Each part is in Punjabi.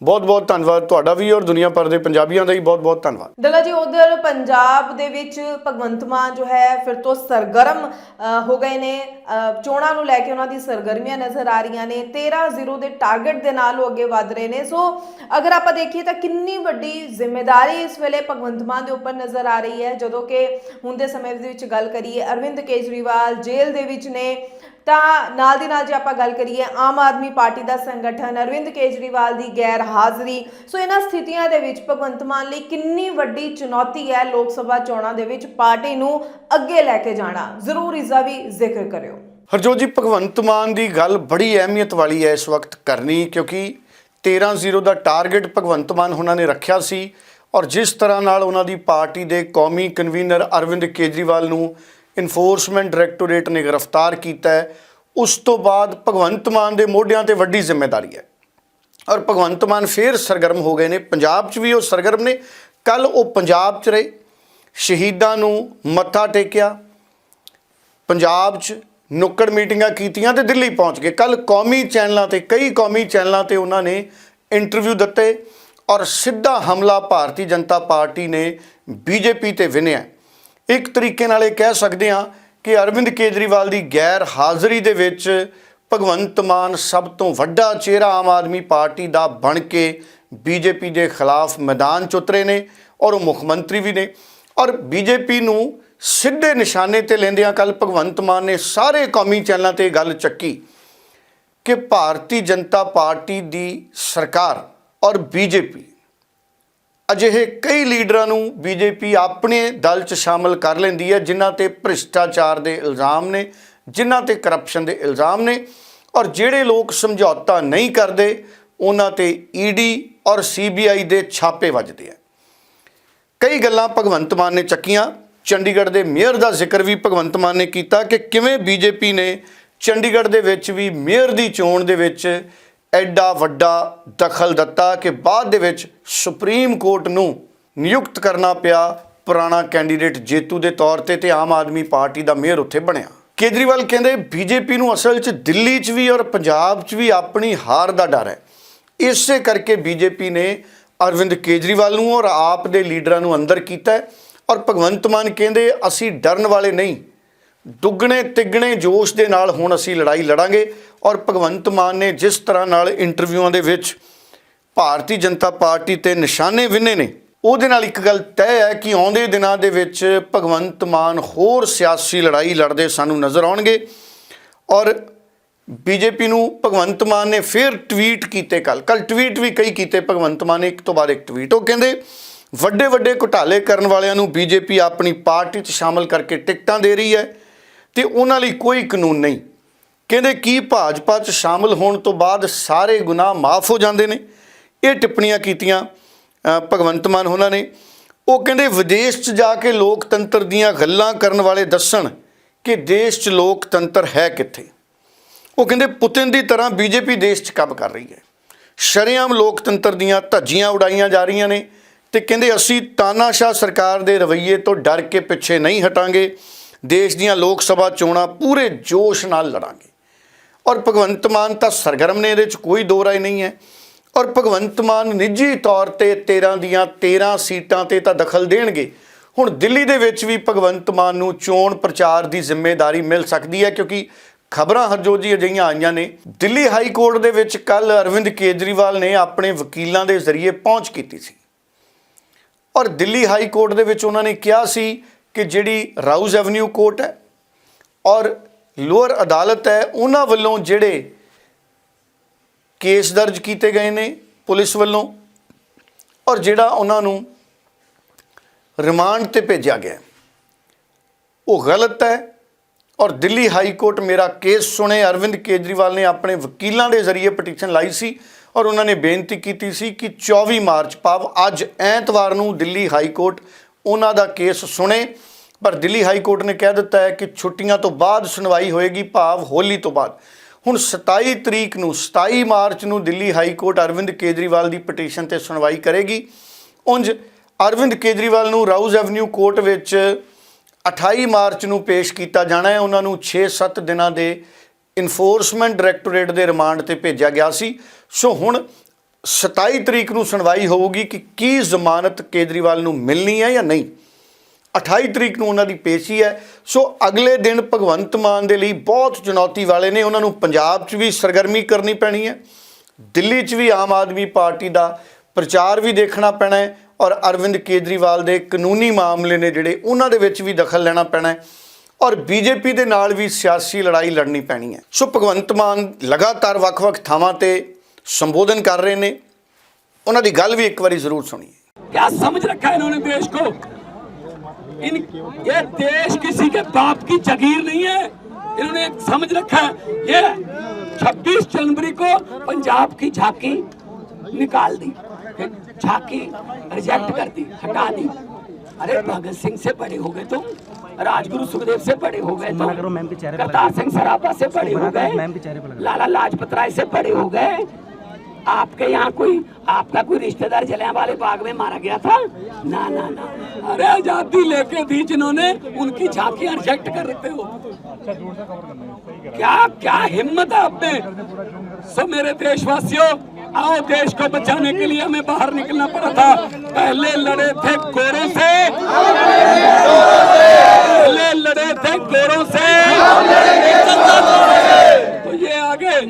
ਬਹੁਤ ਬਹੁਤ ਧੰਨਵਾਦ ਤੁਹਾਡਾ ਵੀ ਔਰ ਦੁਨੀਆ ਭਰ ਦੇ ਪੰਜਾਬੀਆਂ ਦਾ ਵੀ ਬਹੁਤ ਬਹੁਤ ਧੰਨਵਾਦ। ਡੱਲਾ ਜੀ, ਉਧਰ ਪੰਜਾਬ ਦੇ ਵਿੱਚ ਭਗਵੰਤ ਮਾਨ ਜੋ ਹੈ ਫਿਰ ਤੋਂ ਸਰਗਰਮ ਹੋ ਗਏ ਨੇ। ਚੋਣਾਂ ਨੂੰ ਲੈ ਕੇ ਉਹਨਾਂ ਦੀ ਸਰਗਰਮੀਆਂ ਨਜ਼ਰ ਆ ਰਹੀਆਂ ਨੇ। 13-0 ਦੇ ਟਾਰਗੇਟ ਦੇ ਨਾਲ ਉਹ ਅੱਗੇ ਵਧ ਰਹੇ ਨੇ। ਸੋ ਅਗਰ ਆਪਾਂ ਦੇਖੀਏ ਤਾਂ ਕਿੰਨੀ ਵੱਡੀ ਜ਼ਿੰਮੇਵਾਰੀ ਇਸ ਵੇਲੇ ਭਗਵੰਤ ਮਾਨ ਦੇ ਉੱਪਰ ਨਜ਼ਰ ਆ ਰਹੀ ਹੈ। ਜਦੋਂ ਕਿ ਹੁਣ ਦੇ ਸਮੇਂ ਦੇ ਵਿੱਚ ਗੱਲ ਕਰੀਏ, ਅਰਵਿੰਦ ਕੇਜਰੀਵਾਲ ਜੇਲ੍ਹ ਦੇ ਵਿੱਚ ਨੇ। ਤਾਂ ਨਾਲ ਦੀ ਨਾਲ ਜੇ ਆਪਾਂ ਗੱਲ ਕਰੀਏ ਆਮ ਆਦਮੀ ਪਾਰਟੀ ਦਾ ਸੰਗਠਨ ਅਰਵਿੰਦ ਕੇਜਰੀਵਾਲ ਦੀ ਗੈਰ ਹਾਜ਼ਰੀ, ਸੋ ਇਹਨਾਂ ਸਥਿਤੀਆਂ ਦੇ ਵਿੱਚ ਭਗਵੰਤ ਮਾਨ ਲਈ ਕਿੰਨੀ ਵੱਡੀ ਚੁਣੌਤੀ ਹੈ ਲੋਕ ਸਭਾ ਚੋਣਾਂ ਦੇ ਵਿੱਚ ਪਾਰਟੀ ਨੂੰ ਅੱਗੇ ਲੈ ਕੇ ਜਾਣਾ, ਜ਼ਰੂਰ ਇਸ ਦਾ ਵੀ ਜ਼ਿਕਰ ਕਰਿਓ। ਹਰਜੋਤ ਜੀ, ਭਗਵੰਤ ਮਾਨ ਦੀ ਗੱਲ ਬੜੀ ਅਹਿਮੀਅਤ ਵਾਲੀ ਹੈ ਇਸ ਵਕਤ ਕਰਨੀ, ਕਿਉਂਕਿ 13-0 ਦਾ ਟਾਰਗੇਟ ਭਗਵੰਤ ਮਾਨ ਉਹਨਾਂ ਨੇ ਰੱਖਿਆ ਸੀ ਔਰ ਜਿਸ ਤਰ੍ਹਾਂ ਨਾਲ ਉਹਨਾਂ ਦੀ ਪਾਰਟੀ ਦੇ ਕੌਮੀ ਕਨਵੀਨਰ ਅਰਵਿੰਦ ਕੇਜਰੀਵਾਲ ਨੂੰ ਇਨਫੋਰਸਮੈਂਟ ਡਾਇਰੈਕਟੋਰੇਟ ਨੇ ਗ੍ਰਿਫਤਾਰ ਕੀਤਾ ਹੈ। ਉਸ ਤੋਂ ਬਾਅਦ ਭਗਵੰਤ ਮਾਨ ਦੇ ਮੋਢਿਆਂ ਤੇ ਵੱਡੀ ਜ਼ਿੰਮੇਵਾਰੀ ਹੈ। ਔਰ ਭਗਵੰਤ ਮਾਨ ਫੇਰ ਸਰਗਰਮ ਹੋ ਗਏ ਨੇ। ਪੰਜਾਬ 'ਚ ਵੀ ਉਹ ਸਰਗਰਮ ਨੇ। ਕੱਲ ਉਹ ਪੰਜਾਬ 'ਚ ਰਹੇ। ਸ਼ਹੀਦਾਂ ਨੂੰ ਮੱਥਾ ਟੇਕਿਆ। ਪੰਜਾਬ 'ਚ ਨੁੱਕੜ ਮੀਟਿੰਗਾਂ ਕੀਤੀਆਂ ਤੇ ਦਿੱਲੀ ਪਹੁੰਚ ਗਏ। ਕੱਲ ਕੌਮੀ ਚੈਨਲਾਂ ਤੇ, ਕਈ ਕੌਮੀ ਚੈਨਲਾਂ ਤੇ ਉਹਨਾਂ ਨੇ ਇੰਟਰਵਿਊ ਦਿੱਤੇ। ਔਰ ਸਿੱਧਾ ਹਮਲਾ ਭਾਰਤੀ ਜਨਤਾ ਪਾਰਟੀ ਨੇ ਬੀਜੇਪੀ ਤੇ ਵਿਨਿਆ। ਇੱਕ ਤਰੀਕੇ ਨਾਲ ਇਹ ਕਹਿ ਸਕਦੇ ਹਾਂ ਕਿ ਅਰਵਿੰਦ ਕੇਜਰੀਵਾਲ ਦੀ ਗੈਰ ਹਾਜ਼ਰੀ ਦੇ ਵਿੱਚ ਭਗਵੰਤ ਮਾਨ ਸਭ ਤੋਂ ਵੱਡਾ ਚਿਹਰਾ ਆਮ ਆਦਮੀ ਪਾਰਟੀ ਦਾ ਬਣ ਕੇ ਬੀਜੇਪੀ ਦੇ ਖਿਲਾਫ ਮੈਦਾਨ 'ਚ ਉਤਰੇ ਨੇ ਔਰ ਉਹ ਮੁੱਖ ਮੰਤਰੀ ਵੀ ਨੇ। ਔਰ ਬੀਜੇਪੀ ਨੂੰ ਸਿੱਧੇ ਨਿਸ਼ਾਨੇ ਤੇ ਲੈਂਦਿਆਂ ਕੱਲ ਭਗਵੰਤ ਮਾਨ ਨੇ ਸਾਰੇ ਕੌਮੀ ਚੈਨਲਾਂ ਤੇ ਗੱਲ ਚੱਕੀ ਕਿ ਭਾਰਤੀ ਜਨਤਾ ਪਾਰਟੀ ਦੀ ਸਰਕਾਰ ਔਰ ਬੀਜੇਪੀ ਅਜਿਹੇ ਕਈ ਲੀਡਰਾਂ ਨੂੰ ਬੀਜੇਪੀ ਆਪਣੇ ਦਲ 'ਚ ਸ਼ਾਮਲ ਕਰ ਲੈਂਦੀ ਹੈ, ਜਿਨ੍ਹਾਂ ਤੇ ਭ੍ਰਿਸ਼ਟਾਚਾਰ ਦੇ ਇਲਜ਼ਾਮ ਨੇ, ਜਿਨ੍ਹਾਂ ਤੇ ਕਰਪਸ਼ਨ ਦੇ ਇਲਜ਼ਾਮ ਨੇ, ਔਰ ਜਿਹੜੇ ਲੋਕ ਸਮਝੌਤਾ ਨਹੀਂ ਕਰਦੇ, ਉਹਨਾਂ ਤੇ ਈਡੀ ਔਰ ਸੀਬੀਆਈ ਦੇ ਛਾਪੇ ਵੱਜਦੇ ਆ। ਕਈ ਗੱਲਾਂ ਭਗਵੰਤ ਮਾਨ ਨੇ ਚੱਕੀਆਂ। ਚੰਡੀਗੜ੍ਹ ਦੇ ਮੇਅਰ ਦਾ ਜ਼ਿਕਰ ਵੀ ਭਗਵੰਤ ਮਾਨ ਨੇ ਕੀਤਾ ਕਿ ਕਿਵੇਂ ਬੀਜੇਪੀ ਨੇ ਚੰਡੀਗੜ੍ਹ ਦੇ ਵਿੱਚ ਵੀ ਮੇਅਰ ਦੀ ਚੋਣ ਦੇ ਵਿੱਚ ਐਡਾ ਵੱਡਾ ਦਖਲ ਦਿੱਤਾ ਕਿ ਬਾਅਦ ਦੇ ਵਿੱਚ ਸੁਪਰੀਮ ਕੋਰਟ ਨੂੰ ਨਿਯੁਕਤ ਕਰਨਾ ਪਿਆ ਪੁਰਾਣਾ ਕੈਂਡੀਡੇਟ ਜੇਤੂ ਦੇ ਤੌਰ ਤੇ ਤੇ ਆਮ ਆਦਮੀ ਪਾਰਟੀ ਦਾ ਮੇਅਰ ਉੱਥੇ ਬਣਿਆ। ਕੇਜਰੀਵਾਲ ਕਹਿੰਦੇ, ਬੀਜੇਪੀ ਨੂੰ ਅਸਲ 'ਚ ਦਿੱਲੀ 'ਚ ਵੀ ਔਰ ਪੰਜਾਬ 'ਚ ਵੀ ਆਪਣੀ ਹਾਰ ਦਾ ਡਰ ਹੈ। ਇਸੇ ਕਰਕੇ ਬੀਜੇਪੀ ਨੇ ਅਰਵਿੰਦ ਕੇਜਰੀਵਾਲ ਨੂੰ ਔਰ ਆਪ ਦੇ ਲੀਡਰਾਂ ਨੂੰ ਅੰਦਰ ਕੀਤਾ ਔਰ ਭਗਵੰਤ ਮਾਨ ਕਹਿੰਦੇ, ਅਸੀਂ ਡਰਨ ਵਾਲੇ ਨਹੀਂ। ਦੁੱਗਣੇ ਤਿੱਗਣੇ ਜੋਸ਼ ਦੇ ਨਾਲ ਹੁਣ ਅਸੀਂ ਲੜਾਈ ਲੜਾਂਗੇ ਔਰ ਭਗਵੰਤ ਮਾਨ ਨੇ ਜਿਸ ਤਰ੍ਹਾਂ ਨਾਲ ਇੰਟਰਵਿਊਆਂ ਦੇ ਵਿੱਚ ਭਾਰਤੀ ਜਨਤਾ ਪਾਰਟੀ ਤੇ ਨਿਸ਼ਾਨੇ ਵਿੰਨੇ ਨੇ, ਉਹਦੇ ਨਾਲ ਇੱਕ ਗੱਲ ਤੈਅ ਹੈ ਕਿ ਆਉਂਦੇ ਦਿਨਾਂ ਦੇ ਵਿੱਚ ਭਗਵੰਤ ਮਾਨ ਹੋਰ ਸਿਆਸੀ ਲੜਾਈ ਲੜਦੇ ਸਾਨੂੰ ਨਜ਼ਰ ਆਉਣਗੇ ਔਰ ਬੀਜੇਪੀ ਨੂੰ ਭਗਵੰਤ ਮਾਨ ਨੇ ਫਿਰ ਟਵੀਟ ਕੀਤੇ ਕੱਲ ਕੱਲ ਟਵੀਟ ਵੀ ਕਈ ਕੀਤੇ, ਭਗਵੰਤ ਮਾਨ ਨੇ ਇੱਕ ਤੋਂ ਬਾਅਦ ਇੱਕ ਟਵੀਟ, ਉਹ ਕਹਿੰਦੇ, ਵੱਡੇ ਵੱਡੇ ਘੁਟਾਲੇ ਕਰਨ ਵਾਲਿਆਂ ਨੂੰ ਬੀਜੇਪੀ ਆਪਣੀ ਪਾਰਟੀ 'ਚ ਸ਼ਾਮਲ ਕਰਕੇ ਟਿਕਟਾਂ ਦੇ ਰਹੀ ਹੈ। ਤੇ ਉਹਨਾਂ ਲਈ ਕੋਈ ਕਾਨੂੰਨ ਨਹੀਂ। ਕਹਿੰਦੇ ਕੀ ਭਾਜਪਾ 'ਚ ਸ਼ਾਮਲ ਹੋਣ ਤੋਂ ਬਾਅਦ ਸਾਰੇ ਗੁਨਾਹ ਮਾਫ ਹੋ ਜਾਂਦੇ ਨੇ? ਇਹ ਟਿੱਪਣੀਆਂ ਕੀਤੀਆਂ ਭਗਵੰਤ ਮਾਨ ਉਹਨਾਂ ਨੇ। ਉਹ ਕਹਿੰਦੇ ਵਿਦੇਸ਼ 'ਚ ਜਾ ਕੇ ਲੋਕਤੰਤਰ ਦੀਆਂ ਗੱਲਾਂ ਕਰਨ ਵਾਲੇ ਦੱਸਣ ਕਿ ਦੇਸ਼ 'ਚ ਲੋਕਤੰਤਰ ਹੈ ਕਿੱਥੇ। ਉਹ ਕਹਿੰਦੇ ਪੁਤਿਨ ਦੀ ਤਰ੍ਹਾਂ ਬੀਜੇਪੀ ਦੇਸ਼ 'ਚ ਕੰਮ ਕਰ ਰਹੀ ਹੈ। ਸ਼ਰੇਆਮ ਲੋਕਤੰਤਰ ਦੀਆਂ ਧੱਜੀਆਂ ਉਡਾਈਆਂ ਜਾ ਰਹੀਆਂ ਨੇ ਤੇ ਕਹਿੰਦੇ ਅਸੀਂ ਤਾਨਾਸ਼ਾਹ ਸਰਕਾਰ ਦੇ ਰਵੱਈਏ ਤੋਂ ਡਰ ਕੇ ਪਿੱਛੇ ਨਹੀਂ ਹਟਾਂਗੇ। ਦੇਸ਼ ਦੀਆਂ ਲੋਕ ਸਭਾ ਚੋਣਾਂ ਪੂਰੇ ਜੋਸ਼ ਨਾਲ ਲੜਾਂਗੇ। ਔਰ ਭਗਵੰਤ ਮਾਨ ਤਾਂ ਸਰਗਰਮ ਨੇ ਇਹਦੇ 'ਚ ਕੋਈ ਦੋ ਰਾਏ ਨਹੀਂ ਹੈ। ਔਰ ਭਗਵੰਤ ਮਾਨ ਨਿੱਜੀ ਤੌਰ ਤੇ 13 ਦੀਆਂ 13 ਸੀਟਾਂ ਤੇ ਤਾਂ ਦਖਲ ਦੇਣਗੇ। ਹੁਣ ਦਿੱਲੀ ਦੇ ਵਿੱਚ ਵੀ ਭਗਵੰਤ ਮਾਨ ਨੂੰ ਚੋਣ ਪ੍ਰਚਾਰ ਦੀ ਜ਼ਿੰਮੇਵਾਰੀ ਮਿਲ ਸਕਦੀ ਹੈ ਕਿਉਂਕਿ ਖਬਰਾਂ ਹਰਜੋਤ ਜੀ ਅਜਿਹੀਆਂ ਆਈਆਂ ਨੇ। ਦਿੱਲੀ ਹਾਈ ਕੋਰਟ ਦੇ ਵਿੱਚ ਕੱਲ ਅਰਵਿੰਦ ਕੇਜਰੀਵਾਲ ਨੇ ਆਪਣੇ ਵਕੀਲਾਂ ਦੇ ਜ਼ਰੀਏ ਪਹੁੰਚ ਕੀਤੀ ਸੀ। ਔਰ ਦਿੱਲੀ ਹਾਈ ਕੋਰਟ ਦੇ ਵਿੱਚ ਉਹਨਾਂ ਨੇ ਕਿਹਾ ਸੀ ਕਿ ਜਿਹੜੀ ਰਾਊਜ਼ ਐਵਨਿਊ ਕੋਰਟ ਹੈ ਔਰ ਲੋਅਰ ਅਦਾਲਤ ਹੈ, ਉਹਨਾਂ ਵੱਲੋਂ ਜਿਹੜੇ ਕੇਸ ਦਰਜ ਕੀਤੇ ਗਏ ਨੇ ਪੁਲਿਸ ਵੱਲੋਂ ਔਰ ਜਿਹੜਾ ਉਹਨਾਂ ਨੂੰ ਰਿਮਾਂਡ ਤੇ ਭੇਜਿਆ ਗਿਆ ਉਹ ਗਲਤ ਹੈ ਔਰ ਦਿੱਲੀ ਹਾਈ ਕੋਰਟ ਮੇਰਾ ਕੇਸ ਸੁਣੇ, ਅਰਵਿੰਦ ਕੇਜਰੀਵਾਲ ਨੇ ਆਪਣੇ ਵਕੀਲਾਂ ਦੇ ਜ਼ਰੀਏ ਪਟੀਸ਼ਨ ਲਾਈ ਸੀ ਔਰ ਉਹਨਾਂ ਨੇ ਬੇਨਤੀ ਕੀਤੀ ਸੀ ਕਿ 24 ਮਾਰਚ, ਭਾਵ ਅੱਜ ਐਤਵਾਰ ਨੂੰ ਦਿੱਲੀ ਹਾਈ ਕੋਰਟ ਉਹਨਾਂ ਦਾ ਕੇਸ ਸੁਣੇ, ਪਰ ਦਿੱਲੀ ਹਾਈ ਕੋਰਟ ਨੇ ਕਹਿ ਦਿੱਤਾ ਹੈ ਕਿ ਛੁੱਟੀਆਂ ਤੋਂ ਬਾਅਦ ਸੁਣਵਾਈ ਹੋਏਗੀ, ਭਾਵ ਹੋਲੀ ਤੋਂ ਬਾਅਦ। ਹੁਣ 27 ਤਰੀਕ ਨੂੰ 27 ਮਾਰਚ ਨੂੰ ਦਿੱਲੀ ਹਾਈ ਕੋਰਟ ਅਰਵਿੰਦ ਕੇਜਰੀਵਾਲ ਦੀ ਪਟੀਸ਼ਨ ਤੇ ਸੁਣਵਾਈ ਕਰੇਗੀ। ਉਂਝ ਅਰਵਿੰਦ ਕੇਜਰੀਵਾਲ ਨੂੰ ਰਾਊਜ਼ ਐਵਨਿਊ ਕੋਰਟ ਵਿੱਚ 28 ਮਾਰਚ ਨੂੰ ਪੇਸ਼ ਕੀਤਾ ਜਾਣਾ ਹੈ। ਉਹਨਾਂ ਨੂੰ 6-7 ਦਿਨਾਂ ਦੇ ਇਨਫੋਰਸਮੈਂਟ ਡਾਇਰੈਕਟੋਰੇਟ ਦੇ ਰਿਮਾਂਡ ਤੇ ਭੇਜਿਆ ਗਿਆ ਸੀ। ਸੋ ਹੁਣ 27 ਤਰੀਕ ਨੂੰ ਸੁਣਵਾਈ ਹੋਊਗੀ ਕਿ ਕੀ ਜ਼ਮਾਨਤ ਕੇਜਰੀਵਾਲ ਨੂੰ ਮਿਲਣੀ ਹੈ ਜਾਂ ਨਹੀਂ। 28 ਤਰੀਕ ਨੂੰ ਉਹਨਾਂ ਦੀ ਪੇਸ਼ੀ ਹੈ। ਸੋ ਅਗਲੇ ਦਿਨ ਭਗਵੰਤ ਮਾਨ ਦੇ ਲਈ ਬਹੁਤ ਚੁਣੌਤੀ ਵਾਲੇ ਨੇ। ਉਹਨਾਂ ਨੂੰ ਪੰਜਾਬ 'ਚ ਵੀ ਸਰਗਰਮੀ ਕਰਨੀ ਪੈਣੀ ਹੈ। ਦਿੱਲੀ 'ਚ ਵੀ ਆਮ ਆਦਮੀ ਪਾਰਟੀ ਦਾ ਪ੍ਰਚਾਰ ਵੀ ਦੇਖਣਾ ਪੈਣਾ ਹੈ ਔਰ ਅਰਵਿੰਦ ਕੇਜਰੀਵਾਲ ਦੇ ਕਾਨੂੰਨੀ ਮਾਮਲੇ ਨੇ ਜਿਹੜੇ ਉਹਨਾਂ ਦੇ ਵਿੱਚ ਵੀ ਦਖਲ ਲੈਣਾ ਪੈਣਾ ਹੈ। ਔਰ ਬੀਜੇਪੀ ਦੇ ਨਾਲ ਵੀ ਸਿਆਸੀ ਲੜਾਈ ਲੜਨੀ ਪੈਣੀ ਹੈ। ਸੋ ਭਗਵੰਤ ਮਾਨ ਲਗਾਤਾਰ ਵੱਖ-ਵੱਖ ਥਾਵਾਂ ਤੇ ਸੰਬੋਧਨ ਕਰ ਰਹੇ ਨੇ ਉਹਨਾਂ ਦੀ ਗੱਲ ਵੀ ਇੱਕ ਵਾਰੀ ਜ਼ਰੂਰ ਸੁਣੀਏ क्या समझ रखा है इन्होंने देश को इन ये देश किसी के बाप की जगीर नहीं है इन्होंने एक समझ रखा है ये 26 जनवरी को पंजाब की झांकी निकाल दी फिर झांकी रिजेक्ट कर दी हटा दी अरे भगत सिंह से बड़े हो गए तुम राजगुरु सुखदेव से बड़े हो गए मना करो मैम के चेहरे पे करतार सिंह सराभा से बड़े हो मना करो, मैम के गए चेहरे पे लगा। लाला लाजपत राय से बड़े हो गए आपके यहाँ कोई आपका कोई रिश्तेदार जलियाँ वाले बाग में मारा गया था? ना ना ना। अरे आज़ादी लेके दी जिन्होंने उनकी झांकियाँ रिजेक्ट कर रहे हो। क्या क्या हिम्मत है आप में? सो मेरे देशवासियों आओ देश को बचाने के लिए हमें बाहर निकलना पड़ा था। पहले लड़े थे गोरों से। पहले लड़े थे गोरों से। तो ये आ गए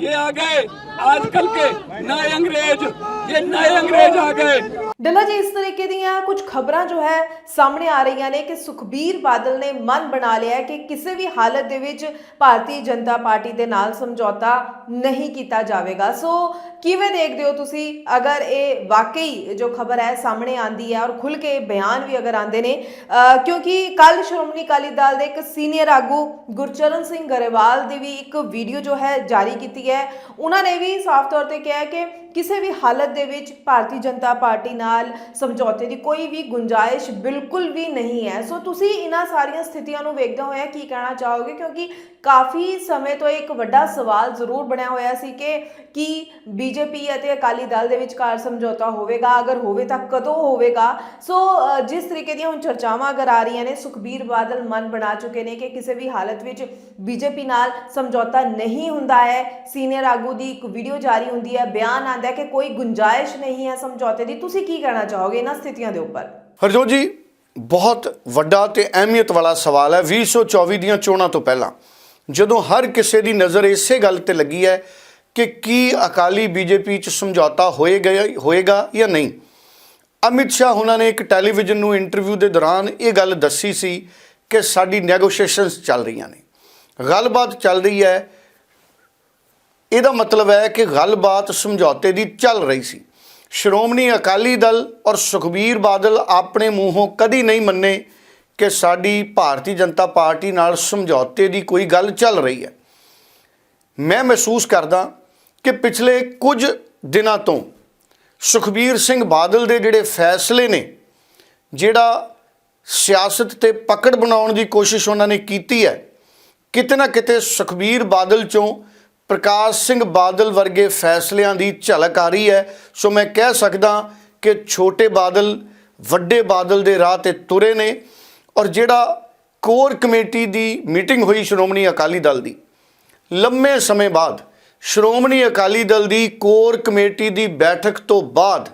ये आ गए आजकल के नए अंग्रेज ये नए अंग्रेज आ गए ਡੱਲਾ ਜੀ ਇਸ ਤਰੀਕੇ ਦੀਆਂ ਕੁਝ ਖਬਰਾਂ ਜੋ ਹੈ ਸਾਹਮਣੇ ਆ ਰਹੀਆਂ ਨੇ ਕਿ ਸੁਖਬੀਰ ਬਾਦਲ ਨੇ ਮਨ ਬਣਾ ਲਿਆ ਹੈ ਕਿ ਕਿਸੇ ਵੀ ਹਾਲਤ ਦੇ ਵਿੱਚ ਭਾਰਤੀ ਜਨਤਾ ਪਾਰਟੀ ਦੇ ਨਾਲ ਸਮਝੌਤਾ ਨਹੀਂ ਕੀਤਾ ਜਾਵੇਗਾ ਸੋ ਕਿਵੇਂ ਦੇਖਦੇ ਹੋ ਤੁਸੀਂ ਅਗਰ ਇਹ ਵਾਕਈ ਜੋ ਖਬਰ ਹੈ ਸਾਹਮਣੇ ਆਂਦੀ ਹੈ ਔਰ ਖੁੱਲ ਕੇ ਬਿਆਨ ਵੀ ਅਗਰ ਆਂਦੇ ਨੇ ਅ, ਕਿਉਂਕਿ ਕੱਲ ਸ਼੍ਰੋਮਣੀ ਅਕਾਲੀ ਦਲ ਦੇ ਇੱਕ ਸੀਨੀਅਰ ਆਗੂ ਗੁਰਚਰਨ ਸਿੰਘ ਗਰੇਵਾਲ ਦੀ ਵੀ ਇੱਕ ਵੀਡੀਓ ਜੋ ਹੈ ਜਾਰੀ ਕੀਤੀ ਹੈ ਉਹਨਾਂ ਨੇ ਵੀ ਸਾਫ਼ ਤੌਰ ਤੇ ਕਿਹਾ ਹੈ ਕਿ ਕਿਸੇ ਵੀ ਹਾਲਤ ਦੇ ਵਿੱਚ ਭਾਰਤੀ ਜਨਤਾ ਪਾਰਟੀ ਨਾਲ ਸਮਝੌਤੇ ਦੀ ਕੋਈ ਵੀ ਗੁੰਜਾਇਸ਼ ਬਿਲਕੁਲ ਵੀ ਨਹੀਂ ਹੈ। ਸੋ ਤੁਸੀਂ ਇਹਨਾਂ ਸਾਰੀਆਂ ਸਥਿਤੀਆਂ ਨੂੰ ਵੇਖਦੇ ਹੋਏ ਕੀ ਕਹਿਣਾ ਚਾਹੋਗੇ? ਕਿਉਂਕਿ ਕਾਫੀ ਸਮੇਂ ਤੋਂ ਇੱਕ ਵੱਡਾ ਸਵਾਲ ਜ਼ਰੂਰ ਬਣਿਆ ਹੋਇਆ ਸੀ ਕਿ ਕੀ ਬੀਜੇਪੀ ਅਤੇ ਅਕਾਲੀ ਦਲ ਦੇ ਵਿਚਕਾਰ ਸਮਝੌਤਾ ਹੋਵੇਗਾ, ਅਗਰ ਹੋਵੇ ਤਾਂ ਕਦੋਂ ਹੋਵੇਗਾ? ਸੋ ਜਿਸ ਤਰੀਕੇ ਦੀਆਂ ਹੁਣ ਚਰਚਾਵਾਂ ਅਗਰ ਆ ਰਹੀਆਂ ਨੇ, ਸੁਖਬੀਰ ਬਾਦਲ ਮਨ ਬਣਾ ਚੁੱਕੇ ਨੇ ਕਿ ਕਿਸੇ ਵੀ ਹਾਲਤ ਵਿੱਚ ਬੀਜੇਪੀ ਨਾਲ ਸਮਝੌਤਾ ਨਹੀਂ ਹੁੰਦਾ ਹੈ। ਸੀਨੀਅਰ ਆਗੂ ਦੀ ਇੱਕ ਵੀਡੀਓ ਜਾਰੀ ਹੁੰਦੀ ਹੈ, ਬਿਆਨ ਆਂਦਾ ਹੈ ਕਿ ਕੋਈ ਗੁੰਜਾਇਸ਼ ਨਹੀਂ ਹੈ ਸਮਝੌਤੇ ਦੀ। ਤੁਸੀਂ ਕੀ ਕਹਿਣਾ ਚਾਹੋਗੇ ਇਹਨਾਂ ਸਥਿਤੀਆਂ ਦੇ ਉੱਪਰ? ਹਰਜੋਤ ਜੀ, ਬਹੁਤ ਵੱਡਾ ਤੇ ਅਹਿਮੀਅਤ ਵਾਲਾ ਸਵਾਲ ਹੈ। 2024 ਦੀਆਂ ਚੋਣਾਂ ਤੋਂ ਪਹਿਲਾਂ ਜਦੋਂ ਹਰ ਕਿਸੇ ਦੀ ਨਜ਼ਰ ਇਸੇ ਗੱਲ ਤੇ ਲੱਗੀ ਹੈ ਕਿ ਕੀ ਅਕਾਲੀ ਬੀਜੇਪੀ ਚ ਸਮਝੌਤਾ ਹੋਏਗਾ ਹੋਏਗਾ ਜਾਂ ਨਹੀਂ? ਅਮਿਤ ਸ਼ਾਹ ਉਹਨਾਂ ਨੇ ਇੱਕ ਟੈਲੀਵਿਜ਼ਨ ਨੂੰ ਇੰਟਰਵਿਊ ਦੇ ਦੌਰਾਨ ਇਹ ਗੱਲ ਦੱਸੀ ਸੀ ਕਿ ਸਾਡੀ ਨੈਗੋਸ਼ੀਏਸ਼ਨਸ ਚੱਲ ਰਹੀਆਂ ਨੇ। ਗੱਲਬਾਤ ਚੱਲ ਰਹੀ ਹੈ। ਇਹਦਾ ਮਤਲਬ ਹੈ ਕਿ ਗੱਲਬਾਤ ਸਮਝੌਤੇ ਦੀ ਚੱਲ ਰਹੀ ਸੀ। ਸ਼੍ਰੋਮਣੀ ਅਕਾਲੀ ਦਲ ਔਰ ਸੁਖਬੀਰ ਬਾਦਲ ਆਪਣੇ ਮੂੰਹੋਂ ਕਦੀ ਨਹੀਂ ਮੰਨੇ ਕਿ ਸਾਡੀ ਭਾਰਤੀ ਜਨਤਾ ਪਾਰਟੀ ਨਾਲ ਸਮਝੌਤੇ ਦੀ ਕੋਈ ਗੱਲ ਚੱਲ ਰਹੀ ਹੈ। ਮੈਂ ਮਹਿਸੂਸ ਕਰਦਾ ਕਿ ਪਿਛਲੇ ਕੁਝ ਦਿਨਾਂ ਤੋਂ ਸੁਖਬੀਰ ਸਿੰਘ ਬਾਦਲ ਦੇ ਜਿਹੜੇ ਫੈਸਲੇ ਨੇ, ਜਿਹੜਾ ਸਿਆਸਤ ਤੇ ਪਕੜ ਬਣਾਉਣ ਦੀ ਕੋਸ਼ਿਸ਼ ਉਹਨਾਂ ਨੇ ਕੀਤੀ ਹੈ, ਕਿਤੇ ਨਾ ਕਿਤੇ ਸੁਖਬੀਰ ਬਾਦਲ ਚੋਂ ਪ੍ਰਕਾਸ਼ ਸਿੰਘ ਬਾਦਲ ਵਰਗੇ ਫੈਸਲਿਆਂ ਦੀ ਝਲਕ ਆ ਰਹੀ ਹੈ। ਸੋ ਮੈਂ ਕਹਿ ਸਕਦਾ ਕਿ ਛੋਟੇ ਬਾਦਲ, ਵੱਡੇ ਬਾਦਲ ਦੇ ਰਾਹ ਤੇ ਤੁਰੇ ਨੇ ਔਰ ਜਿਹੜਾ ਕੋਰ ਕਮੇਟੀ ਦੀ ਮੀਟਿੰਗ ਹੋਈ ਸ਼੍ਰੋਮਣੀ ਅਕਾਲੀ ਦਲ ਦੀ, ਲੰਮੇ ਸਮੇਂ ਬਾਅਦ ਸ਼੍ਰੋਮਣੀ ਅਕਾਲੀ ਦਲ ਦੀ ਕੋਰ ਕਮੇਟੀ ਦੀ ਬੈਠਕ ਤੋਂ ਬਾਅਦ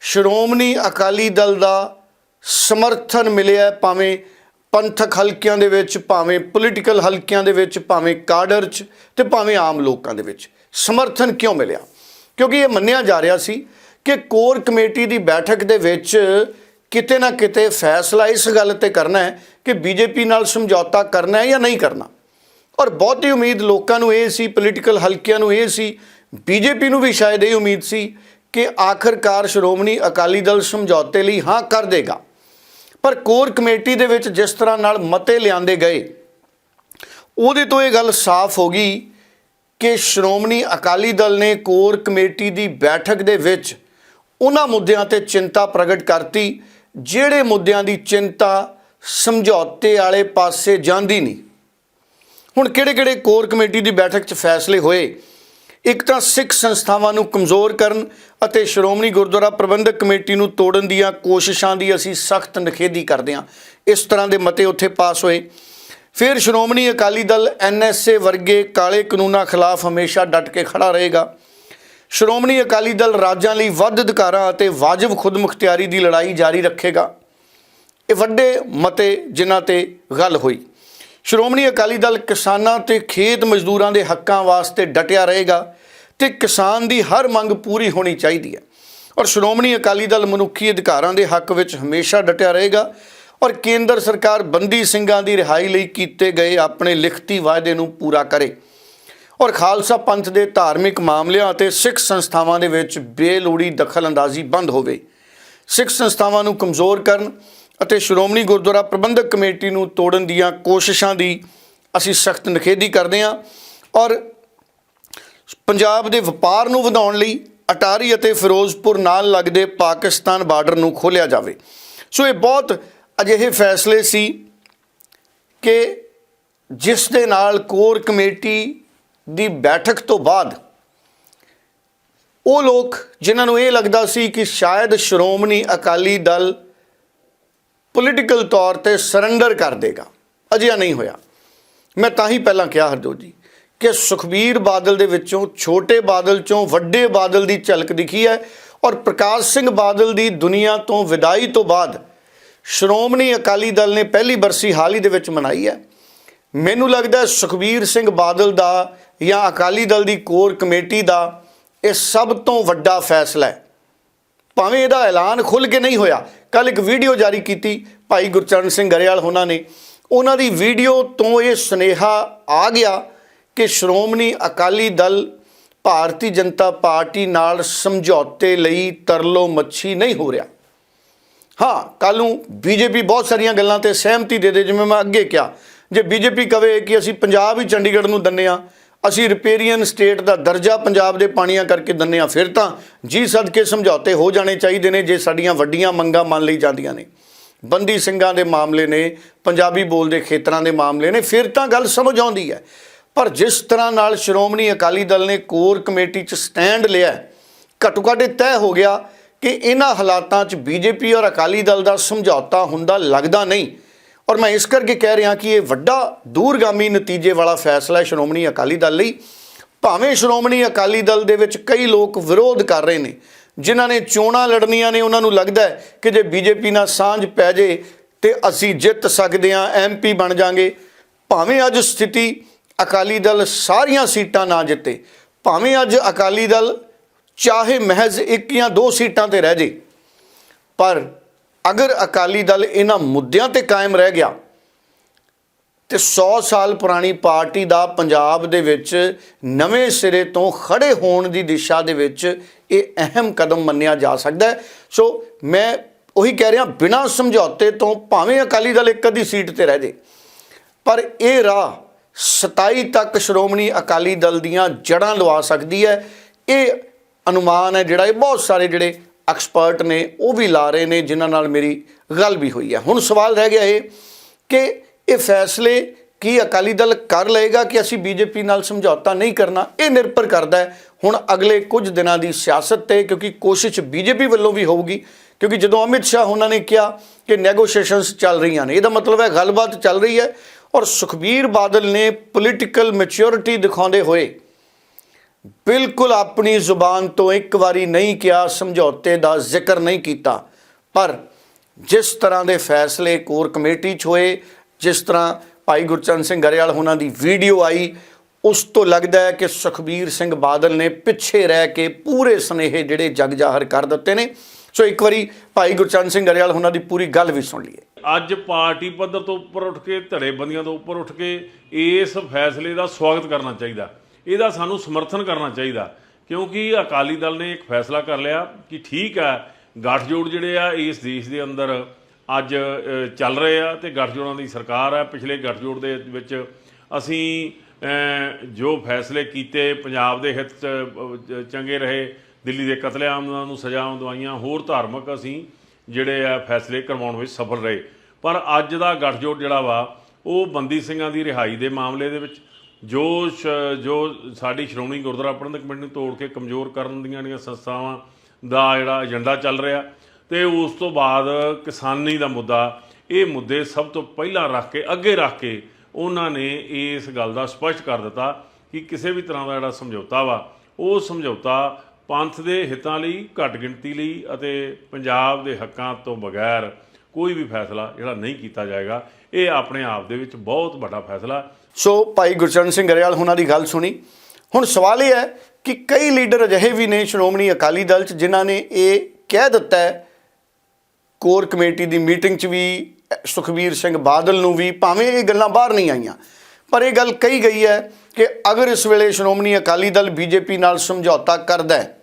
ਸ਼੍ਰੋਮਣੀ ਅਕਾਲੀ ਦਲ ਦਾ ਸਮਰਥਨ ਮਿਲਿਆ ਭਾਵੇਂ ਪੰਥਕ ਹਲਕਿਆਂ ਦੇ ਵਿੱਚ, ਭਾਵੇਂ ਪੋਲੀਟੀਕਲ ਹਲਕਿਆਂ ਦੇ ਵਿੱਚ, ਭਾਵੇਂ ਕਾਡਰ 'ਚ ਤੇ ਭਾਵੇਂ ਆਮ ਲੋਕਾਂ ਦੇ ਵਿੱਚ। ਸਮਰਥਨ ਕਿਉਂ ਮਿਲਿਆ? ਕਿਉਂਕਿ ਇਹ ਮੰਨਿਆ ਜਾ ਰਿਹਾ ਸੀ ਕਿ ਕੋਰ ਕਮੇਟੀ ਦੀ ਬੈਠਕ ਦੇ ਵਿੱਚ ਕਿਤੇ ਨਾ ਕਿਤੇ ਫੈਸਲਾ ਇਸ ਗੱਲ ਤੇ ਕਰਨਾ ਹੈ ਕਿ ਬੀਜੇਪੀ ਨਾਲ ਸਮਝੌਤਾ ਕਰਨਾ ਹੈ ਜਾਂ ਨਹੀਂ ਕਰਨਾ। ਔਰ ਬਹੁਤੀ ਉਮੀਦ ਲੋਕਾਂ ਨੂੰ ਇਹ ਸੀ ਪੋਲੀਟੀਕਲ ਹਲਕਿਆਂ ਨੂੰ ਇਹ ਸੀ ਬੀਜੇਪੀ ਨੂੰ ਵੀ ਸ਼ਾਇਦ ਇਹ ਉਮੀਦ ਸੀ ਕਿ ਆਖਰਕਾਰ ਸ਼੍ਰੋਮਣੀ ਅਕਾਲੀ ਦਲ ਸਮਝੌਤੇ ਲਈ ਹਾਂ ਕਰ ਦੇਗਾ। ਪਰ ਕੋਰ ਕਮੇਟੀ ਦੇ ਵਿੱਚ ਜਿਸ ਤਰ੍ਹਾਂ ਨਾਲ ਮਤੇ ਲਿਆਂਦੇ ਗਏ, ਉਹਦੇ ਤੋਂ ਇਹ ਗੱਲ ਸਾਫ਼ ਹੋ ਗਈ ਕਿ ਸ਼੍ਰੋਮਣੀ ਅਕਾਲੀ ਦਲ ਨੇ ਕੋਰ ਕਮੇਟੀ ਦੀ ਬੈਠਕ ਦੇ ਵਿੱਚ ਉਹਨਾਂ ਮੁੱਦਿਆਂ ਤੇ ਚਿੰਤਾ ਪ੍ਰਗਟ ਕਰਤੀ, ਜਿਹੜੇ ਮੁੱਦਿਆਂ ਦੀ ਚਿੰਤਾ ਸਮਝੌਤੇ ਵਾਲੇ ਪਾਸੇ ਜਾਂਦੀ ਨਹੀਂ। ਹੁਣ ਕਿਹੜੇ-ਕਿਹੜੇ ਕੋਰ ਕਮੇਟੀ ਦੀ ਬੈਠਕ 'ਚ ਫੈਸਲੇ ਹੋਏ? ਇੱਕ ਤਾਂ ਸਿੱਖ ਸੰਸਥਾਵਾਂ ਨੂੰ ਕਮਜ਼ੋਰ ਕਰਨ ਅਤੇ ਸ਼੍ਰੋਮਣੀ ਗੁਰਦੁਆਰਾ ਪ੍ਰਬੰਧਕ ਕਮੇਟੀ ਨੂੰ ਤੋੜਨ ਦੀਆਂ ਕੋਸ਼ਿਸ਼ਾਂ ਦੀ ਅਸੀਂ ਸਖਤ ਨਿਖੇਧੀ ਕਰਦੇ ਹਾਂ। ਇਸ ਤਰ੍ਹਾਂ ਦੇ ਮਤੇ ਉੱਥੇ ਪਾਸ ਹੋਏ। ਫਿਰ ਸ਼੍ਰੋਮਣੀ ਅਕਾਲੀ ਦਲ ਐਨਐਸਏ ਵਰਗੇ ਕਾਲੇ ਕਾਨੂੰਨਾਂ ਖਿਲਾਫ ਹਮੇਸ਼ਾ ਡਟ ਕੇ ਖੜਾ ਰਹੇਗਾ। ਸ਼੍ਰੋਮਣੀ ਅਕਾਲੀ ਦਲ ਰਾਜਾਂ ਲਈ ਵੱਧ ਅਧਿਕਾਰਾਂ ਅਤੇ ਵਾਜਬ ਖੁਦਮੁਖਤਿਆਰੀ ਦੀ ਲੜਾਈ ਜਾਰੀ ਰੱਖੇਗਾ। ਇਹ ਵੱਡੇ ਮਤੇ ਜਿਨ੍ਹਾਂ ਤੇ ਗੱਲ ਹੋਈ। ਸ਼੍ਰੋਮਣੀ ਅਕਾਲੀ ਦਲ ਕਿਸਾਨਾਂ ਤੇ ਖੇਤ ਮਜ਼ਦੂਰਾਂ ਦੇ ਹੱਕਾਂ ਵਾਸਤੇ ਡਟਿਆ ਰਹੇਗਾ ਤੇ ਕਿਸਾਨ ਦੀ ਹਰ ਮੰਗ ਪੂਰੀ ਹੋਣੀ ਚਾਹੀਦੀ ਹੈ। ਔਰ ਸ਼੍ਰੋਮਣੀ ਅਕਾਲੀ ਦਲ ਮਨੁੱਖੀ ਅਧਿਕਾਰਾਂ ਦੇ ਹੱਕ ਵਿੱਚ ਹਮੇਸ਼ਾ ਡਟਿਆ ਰਹੇਗਾ ਔਰ ਕੇਂਦਰ ਸਰਕਾਰ ਬੰਦੀ ਸਿੰਘਾਂ ਦੀ ਰਿਹਾਈ ਲਈ ਕੀਤੇ ਗਏ ਆਪਣੇ ਲਿਖਤੀ ਵਾਅਦੇ ਨੂੰ ਪੂਰਾ ਕਰੇ। ਔਰ ਖਾਲਸਾ ਪੰਥ ਦੇ ਧਾਰਮਿਕ ਮਾਮਲਿਆਂ ਅਤੇ ਸਿੱਖ ਸੰਸਥਾਵਾਂ ਦੇ ਵਿੱਚ ਬੇਲੋੜੀ ਦਖਲਅੰਦਾਜ਼ੀ ਬੰਦ ਹੋਵੇ। ਸਿੱਖ ਸੰਸਥਾਵਾਂ ਨੂੰ ਕਮਜ਼ੋਰ ਕਰਨ ਅਤੇ ਸ਼੍ਰੋਮਣੀ ਗੁਰਦੁਆਰਾ ਪ੍ਰਬੰਧਕ ਕਮੇਟੀ ਨੂੰ ਤੋੜਨ ਦੀਆਂ ਕੋਸ਼ਿਸ਼ਾਂ ਦੀ ਅਸੀਂ ਸਖਤ ਨਿਖੇਧੀ ਕਰਦੇ ਹਾਂ ਔਰ ਪੰਜਾਬ ਦੇ ਵਪਾਰ ਨੂੰ ਵਧਾਉਣ ਲਈ ਅਟਾਰੀ ਅਤੇ ਫਿਰੋਜ਼ਪੁਰ ਨਾਲ ਲੱਗਦੇ ਪਾਕਿਸਤਾਨ ਬਾਰਡਰ ਨੂੰ ਖੋਲ੍ਹਿਆ ਜਾਵੇ। ਸੋ ਇਹ ਬਹੁਤ ਅਜਿਹੇ ਫੈਸਲੇ ਸੀ ਕਿ ਜਿਸ ਦੇ ਨਾਲ ਕੋਰ ਕਮੇਟੀ ਦੀ ਬੈਠਕ ਤੋਂ ਬਾਅਦ ਉਹ ਲੋਕ ਜਿਨ੍ਹਾਂ ਨੂੰ ਇਹ ਲੱਗਦਾ ਸੀ ਕਿ ਸ਼ਾਇਦ ਸ਼੍ਰੋਮਣੀ ਅਕਾਲੀ ਦਲ ਪੋਲੀਟੀਕਲ ਤੌਰ ਤੇ ਸਰੈਂਡਰ ਕਰ ਦੇਗਾ। ਅਜਿਹਾ ਨਹੀਂ ਹੋਇਆ। ਮੈਂ ਤਾਂ ਹੀ ਪਹਿਲਾਂ ਕਿਹਾ, ਹਰਜੋਤ ਜੀ, ਕਿ ਸੁਖਬੀਰ ਬਾਦਲ ਦੇ ਵਿੱਚੋਂ ਛੋਟੇ ਬਾਦਲ ਚੋਂ ਵੱਡੇ ਬਾਦਲ ਦੀ ਝਲਕ ਦਿਖੀ ਹੈ ਔਰ ਪ੍ਰਕਾਸ਼ ਸਿੰਘ ਬਾਦਲ ਦੀ ਦੁਨੀਆ ਤੋਂ ਵਿਦਾਈ ਤੋਂ ਬਾਅਦ ਸ਼੍ਰੋਮਣੀ ਅਕਾਲੀ ਦਲ ਨੇ ਪਹਿਲੀ ਬਰਸੀ ਹਾਲ ਹੀ ਦੇ ਵਿੱਚ ਮਨਾਈ ਹੈ। ਮੈਨੂੰ ਲੱਗਦਾ ਸੁਖਬੀਰ ਸਿੰਘ ਬਾਦਲ ਦਾ ਜਾਂ ਅਕਾਲੀ ਦਲ ਦੀ ਕੋਰ ਕਮੇਟੀ ਦਾ ਇਹ ਸਭ ਤੋਂ ਵੱਡਾ ਫੈਸਲਾ ਹੈ। ਭਾਵੇਂ ਇਹਦਾ ਐਲਾਨ ਖੁੱਲ ਕੇ ਨਹੀਂ ਹੋਇਆ ਕੱਲ ਇੱਕ ਵੀਡੀਓ ਜਾਰੀ ਕੀਤੀ ਭਾਈ ਗੁਰਚਰਨ ਸਿੰਘ ਗਰੇਵਾਲ ਉਹਨਾਂ ਨੇ। ਉਹਨਾਂ ਦੀ ਵੀਡੀਓ ਤੋਂ ਇਹ ਸੁਨੇਹਾ ਆ ਗਿਆ ਕਿ ਸ਼੍ਰੋਮਣੀ ਅਕਾਲੀ ਦਲ ਭਾਰਤੀ ਜਨਤਾ ਪਾਰਟੀ ਨਾਲ ਸਮਝੌਤੇ ਲਈ ਤਰਲੋ ਮੱਛੀ ਨਹੀਂ ਹੋ ਰਿਹਾ। ਹਾਂ ਕੱਲ ਨੂੰ ਬੀਜੇਪੀ ਬਹੁਤ ਸਾਰੀਆਂ ਗੱਲਾਂ ਤੇ ਸਹਿਮਤੀ ਦੇ ਦੇ, ਜਿਵੇਂ ਮੈਂ ਅੱਗੇ ਕਿਹਾ। ਜੇ ਬੀਜੇਪੀ ਕਵੇ ਕਿ ਅਸੀਂ ਪੰਜਾਬ ਹੀ ਚੰਡੀਗੜ੍ਹ ਨੂੰ ਦੰਨੇ ਆ ਅਸੀਂ ਰਿਪੇਰੀਅਨ ਸਟੇਟ ਦਾ ਦਰਜਾ ਪੰਜਾਬ ਦੇ ਪਾਣੀਆਂ ਕਰਕੇ ਦੰਨੇ ਆ ਫਿਰ ਤਾਂ ਜੀ ਸਦਕੇ ਸਮਝੌਤੇ ਹੋ ਜਾਣੇ ਚਾਹੀਦੇ ਨੇ ਜੇ ਸਾਡੀਆਂ ਵੱਡੀਆਂ ਮੰਗਾਂ ਮੰਨ ਲਈ ਜਾਂਦੀਆਂ ਨੇ। ਬੰਦੀ ਸਿੰਘਾਂ ਦੇ ਮਾਮਲੇ ਨੇ, ਪੰਜਾਬੀ ਬੋਲਦੇ ਖੇਤਰਾਂ ਦੇ ਮਾਮਲੇ ਨੇ, ਫਿਰ ਤਾਂ ਗੱਲ ਸਮਝ ਆਉਂਦੀ ਹੈ। ਪਰ ਜਿਸ ਤਰ੍ਹਾਂ ਨਾਲ ਸ਼੍ਰੋਮਣੀ ਅਕਾਲੀ ਦਲ ਨੇ ਕੋਰ ਕਮੇਟੀ 'ਚ ਸਟੈਂਡ ਲਿਆ ਘੱਟੋ ਘੱਟ ਇਹ ਤੈਅ ਹੋ ਗਿਆ ਕਿ ਇਹਨਾਂ ਹਾਲਾਤਾਂ 'ਚ ਬੀਜੇਪੀ ਔਰ ਅਕਾਲੀ ਦਲ ਦਾ ਸਮਝੌਤਾ ਹੁੰਦਾ ਲੱਗਦਾ ਨਹੀਂ। ਔਰ ਮੈਂ ਇਸ ਕਰਕੇ ਕਹਿ ਰਿਹਾ ਕਿ ਇਹ ਵੱਡਾ ਦੂਰਗਾਮੀ ਨਤੀਜੇ ਵਾਲਾ ਫੈਸਲਾ ਹੈ ਸ਼੍ਰੋਮਣੀ ਅਕਾਲੀ ਦਲ ਲਈ। ਭਾਵੇਂ ਸ਼੍ਰੋਮਣੀ ਅਕਾਲੀ ਦਲ ਦੇ ਵਿੱਚ ਕਈ ਲੋਕ ਵਿਰੋਧ ਕਰ ਰਹੇ ਨੇ, ਜਿਨ੍ਹਾਂ ਨੇ ਚੋਣਾਂ ਲੜਨੀਆਂ ਨੇ, ਉਹਨਾਂ ਨੂੰ ਲੱਗਦਾ ਹੈ ਕਿ ਜੇ ਬੀਜੇਪੀ ਨਾਲ ਸਾਂਝ ਪੈ ਜੇ ਤੇ ਅਸੀਂ ਜਿੱਤ ਸਕਦੇ ਹਾਂ ਐਮਪੀ ਬਣ ਜਾਾਂਗੇ। ਭਾਵੇਂ ਅੱਜ ਸਥਿਤੀ ਅਕਾਲੀ ਦਲ ਸਾਰੀਆਂ ਸੀਟਾਂ ਨਾ ਜਿੱਤੇ, ਭਾਵੇਂ ਅੱਜ ਅਕਾਲੀ ਦਲ ਚਾਹੇ ਮਹਿਜ਼ ਇੱਕ ਜਾਂ ਦੋ ਸੀਟਾਂ ਤੇ ਰਹਿ ਜੇ, ਪਰ ਅਗਰ ਅਕਾਲੀ ਦਲ ਇਹਨਾਂ ਮੁੱਦਿਆਂ ਤੇ ਕਾਇਮ ਰਹਿ ਗਿਆ ਤੇ 100 ਸਾਲ ਪੁਰਾਣੀ ਪਾਰਟੀ ਦਾ ਪੰਜਾਬ ਦੇ ਵਿੱਚ ਨਵੇਂ ਸਿਰੇ ਤੋਂ ਖੜੇ ਹੋਣ ਦੀ ਦਿਸ਼ਾ ਦੇ ਵਿੱਚ ਇਹ ਅਹਿਮ ਕਦਮ ਮੰਨਿਆ ਜਾ ਸਕਦਾ ਹੈ। ਸੋ ਮੈਂ ਉਹੀ ਕਹਿ ਰਿਹਾ, ਬਿਨਾਂ ਸਮਝੌਤੇ ਤੋਂ ਭਾਵੇਂ ਅਕਾਲੀ ਦਲ ਇੱਕ ਅੱਧੀ ਸੀਟ ਤੇ ਰਹਿ ਜੇ, ਪਰ ਇਹ ਰਾਹ 27 ਤੱਕ ਸ਼੍ਰੋਮਣੀ ਅਕਾਲੀ ਦਲ ਦੀਆਂ ਜੜਾਂ ਲਵਾ ਸਕਦੀ ਹੈ। ਇਹ ਅਨੁਮਾਨ ਹੈ ਜਿਹੜਾ ਇਹ ਬਹੁਤ ਸਾਰੇ ਜਿਹੜੇ ਐਕਸਪਰਟ ਨੇ, ਉਹ ਵੀ ਲਾ ਰਹੇ ਨੇ, ਜਿਨ੍ਹਾਂ ਨਾਲ ਮੇਰੀ ਗੱਲ ਵੀ ਹੋਈ ਹੈ। ਹੁਣ ਸਵਾਲ ਰਹਿ ਗਿਆ ਇਹ ਕਿ ਇਹ ਫੈਸਲੇ ਕੀ ਅਕਾਲੀ ਦਲ ਕਰ ਲਏਗਾ ਕਿ ਅਸੀਂ ਬੀਜੇਪੀ ਨਾਲ ਸਮਝੌਤਾ ਨਹੀਂ ਕਰਨਾ? ਇਹ ਨਿਰਭਰ ਕਰਦਾ ਹੈ। ਹੁਣ ਅਗਲੇ ਕੁਝ ਦਿਨਾਂ ਦੀ ਸਿਆਸਤ ਤੇ, ਕਿਉਂਕਿ ਕੋਸ਼ਿਸ਼ ਬੀਜੇਪੀ ਵੱਲੋਂ ਵੀ ਹੋਊਗੀ, ਕਿਉਂਕਿ ਜਦੋਂ ਅਮਿਤ ਸ਼ਾਹ ਉਹਨਾਂ ਨੇ ਕਿਹਾ ਕਿ ਨੈਗੋਸ਼ੀਏਸ਼ਨਸ ਚੱਲ ਰਹੀਆਂ ਨੇ, ਇਹਦਾ ਮਤਲਬ ਹੈ ਗੱਲਬਾਤ ਚੱਲ ਰਹੀ ਹੈ ਔਰ ਸੁਖਬੀਰ ਬਾਦਲ ਨੇ ਪੋਲੀਟੀਕਲ ਮੈਚੁਰਿਟੀ ਦਿਖਾਉਂਦੇ ਹੋਏ ਬਿਲਕੁਲ ਆਪਣੀ ਜ਼ੁਬਾਨ ਤੋਂ ਇੱਕ ਵਾਰੀ ਨਹੀਂ ਕਿਹਾ, ਸਮਝੌਤੇ ਦਾ ਜ਼ਿਕਰ ਨਹੀਂ ਕੀਤਾ। ਪਰ ਜਿਸ ਤਰ੍ਹਾਂ ਦੇ ਫੈਸਲੇ ਕੋਰ ਕਮੇਟੀ 'ਚ ਹੋਏ, ਜਿਸ ਤਰ੍ਹਾਂ ਭਾਈ ਗੁਰਚਰਨ ਸਿੰਘ ਗਰੇਵਾਲ ਉਹਨਾਂ ਦੀ ਵੀਡੀਓ ਆਈ, ਉਸ ਤੋਂ ਲੱਗਦਾ ਹੈ ਕਿ ਸੁਖਬੀਰ ਸਿੰਘ ਬਾਦਲ ਨੇ ਪਿੱਛੇ ਰਹਿ ਕੇ ਪੂਰੇ ਸਨੇਹੇ ਜਿਹੜੇ ਜਗ ਜ਼ਾਹਰ ਕਰ ਦਿੱਤੇ ਨੇ। ਸੋ ਇੱਕ ਵਾਰੀ ਭਾਈ ਗੁਰਚਰਨ ਸਿੰਘ ਗਰੇਵਾਲ ਉਹਨਾਂ ਦੀ ਪੂਰੀ ਗੱਲ ਵੀ ਸੁਣ ਲਈਏ। ਅੱਜ ਪਾਰਟੀ ਪੱਧਰ ਤੋਂ ਉੱਪਰ ਉੱਠ ਕੇ, ਧੜੇਬੰਦੀਆਂ ਤੋਂ ਉੱਪਰ ਉੱਠ ਕੇ ਇਸ ਫੈਸਲੇ ਦਾ ਸਵਾਗਤ ਕਰਨਾ ਚਾਹੀਦਾ। ਇਹਦਾ ਸਾਨੂੰ ਸਮਰਥਨ ਕਰਨਾ ਚਾਹੀਦਾ। ਕਿਉਂਕਿ ਅਕਾਲੀ ਦਲ ਨੇ ਇੱਕ ਫੈਸਲਾ ਕਰ ਲਿਆ ਕਿ ਠੀਕ ਹੈ, ਗੱਠਜੋੜ ਜਿਹੜੇ ਆ, ਇਸ ਦੇਸ਼ ਦੇ ਅੰਦਰ ਅੱਜ ਚੱਲ ਰਹੇ ਆ ਤੇ ਗੱਠਜੋੜਾਂ ਦੀ ਸਰਕਾਰ ਹੈ। ਪਿਛਲੇ ਗੱਠਜੋੜ ਦੇ ਵਿੱਚ ਅਸੀਂ ਜੋ ਫੈਸਲੇ ਕੀਤੇ, ਪੰਜਾਬ ਦੇ ਹਿੱਤ 'ਚ ਚੰਗੇ ਰਹੇ, ਦਿੱਲੀ ਦੇ ਕਤਲੇਆਮ ਨੂੰ ਸਜ਼ਾਵਾਂ ਦਵਾਈਆਂ, ਹੋਰ ਧਾਰਮਿਕ ਅਸੀਂ ਜਿਹੜੇ ਆ ਫੈਸਲੇ ਕਰਵਾਉਣ ਵਿੱਚ ਸਫਲ ਰਹੇ। ਪਰ ਅੱਜ ਦਾ ਗੱਠਜੋੜ ਜਿਹੜਾ ਵਾ, ਉਹ ਬੰਦੀ ਸਿੰਘਾਂ ਦੀ ਰਿਹਾਈ ਦੇ ਮਾਮਲੇ ਦੇ ਵਿੱਚ ਜੋ ਸ਼- ਜੋ ਸਾਡੀ ਸ਼੍ਰੋਮਣੀ ਗੁਰਦੁਆਰਾ ਪ੍ਰਬੰਧਕ ਕਮੇਟੀ ਨੂੰ ਤੋੜ ਕੇ ਕਮਜ਼ੋਰ ਕਰਨ ਦੀਆਂ ਜਿਹੜੀਆਂ ਸੰਸਥਾਵਾਂ ਦਾ ਜਿਹੜਾ ਏਜੰਡਾ ਚੱਲ ਰਿਹਾ ਤੇ ਉਸ ਤੋਂ ਬਾਅਦ ਕਿਸਾਨੀ ਦਾ ਮੁੱਦਾ, ਇਹ ਮੁੱਦੇ ਸਭ ਤੋਂ ਪਹਿਲਾਂ ਰੱਖ ਕੇ, ਅੱਗੇ ਰੱਖ ਕੇ ਉਹਨਾਂ ਨੇ ਇਸ ਗੱਲ ਦਾ ਸਪਸ਼ਟ ਕਰ ਦਿੱਤਾ ਕਿ ਕਿਸੇ ਵੀ ਤਰ੍ਹਾਂ ਦਾ ਜਿਹੜਾ ਸਮਝੌਤਾ ਵਾ, ਉਹ ਸਮਝੌਤਾ ਪੰਥ ਦੇ ਹਿੱਤਾਂ ਲਈ, ਘੱਟ ਗਿਣਤੀ ਲਈ ਅਤੇ ਪੰਜਾਬ ਦੇ ਹੱਕਾਂ ਤੋਂ ਬਗੈਰ ਕੋਈ ਵੀ ਫੈਸਲਾ ਜਿਹੜਾ ਨਹੀਂ ਕੀਤਾ ਜਾਏਗਾ। ਇਹ ਆਪਣੇ ਆਪ ਦੇ ਵਿੱਚ ਬਹੁਤ ਵੱਡਾ ਫੈਸਲਾ। ਸੋ ਭਾਈ ਗੁਰਚਰਨ ਸਿੰਘ ਗਰੇਵਾਲ ਉਹਨਾਂ ਦੀ ਗੱਲ ਸੁਣੀ। ਹੁਣ ਸਵਾਲ ਇਹ ਹੈ ਕਿ ਕਈ ਲੀਡਰ ਅਜਿਹੇ ਵੀ ਨੇ ਸ਼੍ਰੋਮਣੀ ਅਕਾਲੀ ਦਲ ਚ ਜਿਨ੍ਹਾਂ ਨੇ ਇਹ ਕਹਿ ਦਿੱਤਾ ਹੈ, ਕੋਰ ਕਮੇਟੀ ਦੀ ਮੀਟਿੰਗ 'ਚ ਵੀ, ਸੁਖਬੀਰ ਸਿੰਘ ਬਾਦਲ ਨੂੰ ਵੀ, ਭਾਵੇਂ ਇਹ ਗੱਲਾਂ ਬਾਹਰ ਨਹੀਂ ਆਈਆਂ। ਪਰ ਇਹ ਗੱਲ ਕਹੀ ਗਈ ਹੈ ਕਿ ਅਗਰ ਇਸ ਵੇਲੇ ਸ਼੍ਰੋਮਣੀ ਅਕਾਲੀ ਦਲ ਬੀਜੇਪੀ ਨਾਲ ਸਮਝੌਤਾ ਕਰਦਾ ਹੈ,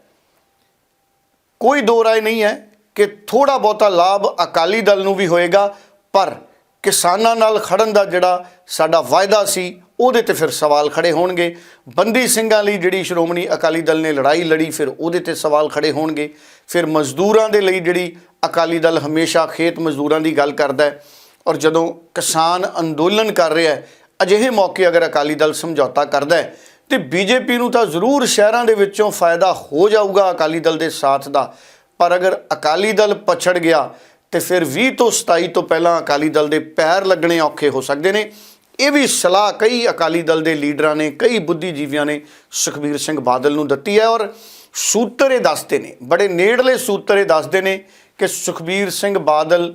ਕੋਈ ਦੋ ਰਾਏ ਨਹੀਂ ਹੈ ਕਿ ਥੋੜਾ ਬਹੁਤਾ ਲਾਭ ਅਕਾਲੀ ਦਲ ਨੂੰ ਵੀ ਹੋਏਗਾ, ਪਰ ਕਿਸਾਨਾਂ ਨਾਲ ਖੜਨ ਦਾ ਜਿਹੜਾ ਸਾਡਾ ਵਾਅਦਾ ਸੀ, ਉਹਦੇ ਤੇ ਫਿਰ ਸਵਾਲ ਖੜੇ ਹੋਣਗੇ। ਬੰਦੀ ਸਿੰਘਾਂ ਲਈ ਜਿਹੜੀ ਸ਼੍ਰੋਮਣੀ ਅਕਾਲੀ ਦਲ ਨੇ ਲੜਾਈ ਲੜੀ, ਫਿਰ ਉਹਦੇ ਤੇ ਸਵਾਲ ਖੜੇ ਹੋਣਗੇ। ਫਿਰ ਮਜ਼ਦੂਰਾਂ ਦੇ ਲਈ ਜਿਹੜੀ ਅਕਾਲੀ ਦਲ ਹਮੇਸ਼ਾ ਖੇਤ ਮਜ਼ਦੂਰਾਂ ਦੀ ਗੱਲ ਕਰਦਾ ਹੈ। ਔਰ ਜਦੋਂ ਕਿਸਾਨ ਅੰਦੋਲਨ ਕਰ ਰਿਹਾ ਹੈ, ਅਜਿਹੇ ਮੌਕੇ ਅਗਰ ਅਕਾਲੀ ਦਲ ਸਮਝੌਤਾ ਕਰਦਾ ਹੈ, ਤੇ ਬੀਜੇਪੀ ਨੂੰ ਤਾਂ ਜ਼ਰੂਰ ਸ਼ਹਿਰਾਂ ਦੇ ਵਿੱਚੋਂ ਫਾਇਦਾ ਹੋ ਜਾਊਗਾ ਅਕਾਲੀ ਦਲ ਦੇ ਸਾਥ ਦਾ। ਪਰ ਅਗਰ ਅਕਾਲੀ ਦਲ ਪਛੜ ਗਿਆ ਤੇ ਫਿਰ 20 ਤੋਂ 27 ਤੋਂ ਪਹਿਲਾਂ ਅਕਾਲੀ ਦਲ ਦੇ ਪੈਰ ਲੱਗਣੇ ਔਖੇ ਹੋ ਸਕਦੇ ਨੇ। ਇਹ ਵੀ ਸਲਾਹ ਕਈ ਅਕਾਲੀ ਦਲ ਦੇ ਲੀਡਰਾਂ ਨੇ, ਕਈ ਬੁੱਧੀਜੀਵੀਆਂ ਨੇ ਸੁਖਬੀਰ ਸਿੰਘ ਬਾਦਲ ਨੂੰ ਦਿੱਤੀ ਹੈ ਔਰ ਸੂਤਰ ਇਹ ਦੱਸਦੇ ਨੇ, ਬੜੇ ਨੇੜਲੇ ਸੂਤਰ ਇਹ ਦੱਸਦੇ ਨੇ ਕਿ ਸੁਖਬੀਰ ਸਿੰਘ ਬਾਦਲ